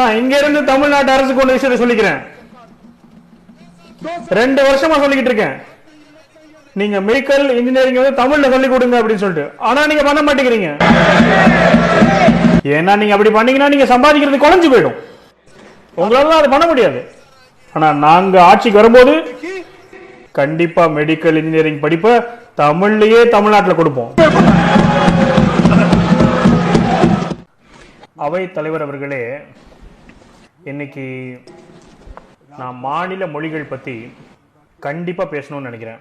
நான் இங்க இருந்து தமிழ்நாட்டு அரசுக்கு ஒண்ணு விஷயத்தை சொல்லிக்கிறேன். ரெண்டு வருஷமா சொல்லிக்கிட்டு இருக்கேன். நீங்க மெடிக்கல் இன்ஜினியரிங் வந்து தமிழ்ல சொல்லி கொடுங்க அப்படின்னு சொல்லிட்டு. ஆனா நீங்க பண்ண மாட்டேங்கிறீங்க. ஏன்னா நீங்க அப்படி பண்ணீங்கன்னா நீங்க சம்பாதிக்கிறது குறைஞ்சு போயிடும். உங்களால அது பண்ண முடியாது. ஆனா நாங்க ஆட்சிக்கு வரும்போது கண்டிப்பா மெடிக்கல் இன்ஜினியரிங் படிப்பை தமிழ்லயே தமிழ்நாட்டுல கொடுப்போம். அவை தலைவர் அவர்களே இன்னைக்கு நான் மாநில மொழிகள் பற்றி கண்டிப்பாக பேசணும்னு நினைக்கிறேன்.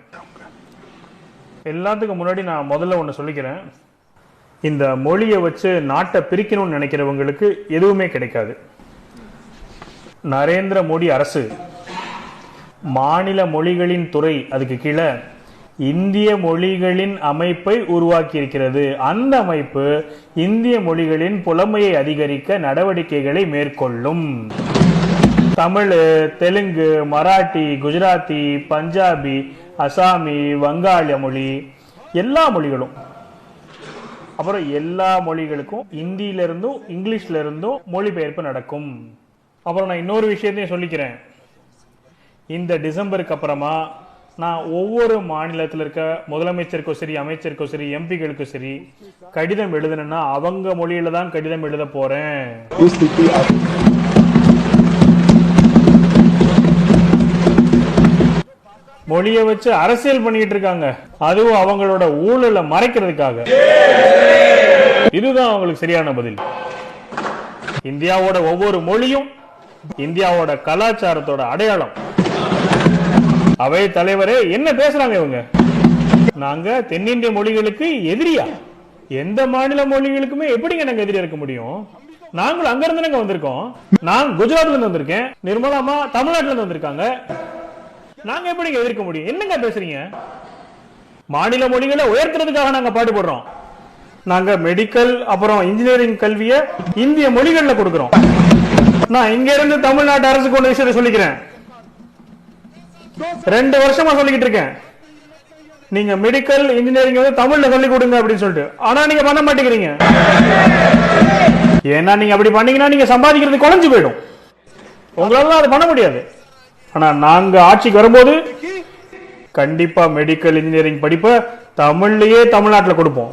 எல்லாத்துக்கும் முன்னாடி நான் முதல்ல ஒன்று சொல்லிக்கிறேன். இந்த மொழியை வச்சு நாட்டை பிரிக்கணும்னு நினைக்கிறவங்களுக்கு எதுவுமே கிடைக்காது. நரேந்திர மோடி அரசு மாநில மொழிகளின் துறை அதுக்கு கீழே இந்திய மொழிகளின் அமைப்பை உருவாக்கியிருக்கிறது. அந்த அமைப்பு இந்திய மொழிகளின் புலமையை அதிகரிக்க நடவடிக்கைகளை மேற்கொள்ளும். தமிழ் தெலுங்கு மராட்டி குஜராத்தி பஞ்சாபி அசாமி வங்காள மொழி எல்லா மொழிகளும். அப்புறம் எல்லா மொழிகளுக்கும் இந்தியில இங்கிலீஷ்லேருந்தும் இருந்தும் மொழிபெயர்ப்பு நடக்கும். அப்புறம் நான் இன்னொரு விஷயத்தையும் சொல்லிக்கிறேன். இந்த டிசம்பருக்கு அப்புறமா நான் ஒவ்வொரு மாநிலத்தில் இருக்க முதலமைச்சருக்கும் சரி அமைச்சருக்கும் சரி எம்பிகளுக்கும் சரி கடிதம் எழுதணும்னா அவங்க மொழியில தான் கடிதம் எழுத போறேன். மொழியை வச்சு அரசியல் பண்ணிட்டு இருக்காங்க. அதுவும் அவங்களோட ஊழல மறைக்கிறதுக்காக. இதுதான் அவங்களுக்கு சரியான பதில். இந்தியாவோட ஒவ்வொரு மொழியும் இந்தியாவோட கலாச்சாரத்தோட அடையாளம். அவை தலைவரே என்ன பேசுறாங்க இவங்க? நாங்க தென்னிந்திய மொழிகளுக்கு எதிரியா? எந்த மாநில மொழிகளுக்குமே எப்படிங்க நாங்க எதிரியா இருக்க முடியும்? நாங்களும் அங்க இருந்து வந்திருக்கோம். நான் குஜராத்ல இருந்து வந்திருக்கேன். நிர்மலாமா தமிழ்நாட்டுல இருந்து வந்திருக்காங்க. நாங்க எப்படிங்க எதிர்க்க முடியும்? என்னங்க பேசுறீங்க? மாநில மொழிகளை உயர்த்துறதுக்காக நாங்க பாடுபடுறோம் நாங்க மெடிக்கல் அப்புறம் இன்ஜினியரிங் கல்வியை இந்திய மொழிகள்ல கொடுக்கிறோம். நான் இங்க இருந்து தமிழ்நாட்டு அரசுக்கு ஒண்ணு விஷயத்தை சொல்லிக்கிறேன். ரெண்டு வருஷமா சொல்லிக்கிட்டு இருக்கேன். நீங்க மெடிக்கல் இன்ஜினியரிங் வந்து தமிழ்ல சொல்லி கொடுங்க அப்படின்னு சொல்லிட்டு. ஆனா நீங்க பண்ண மாட்டேங்கிறீங்க. ஏன்னா நீங்க அப்படி பண்ணீங்கன்னா நீங்க சம்பாதிக்கிறது குறைஞ்சு போயிடும். உங்களால அது பண்ண முடியாது. ஆனா நாங்க ஆட்சிக்கு வரும்போது கண்டிப்பா மெடிக்கல் இன்ஜினியரிங் படிப்பை தமிழ்லயே தமிழ்நாட்டுல கொடுப்போம்.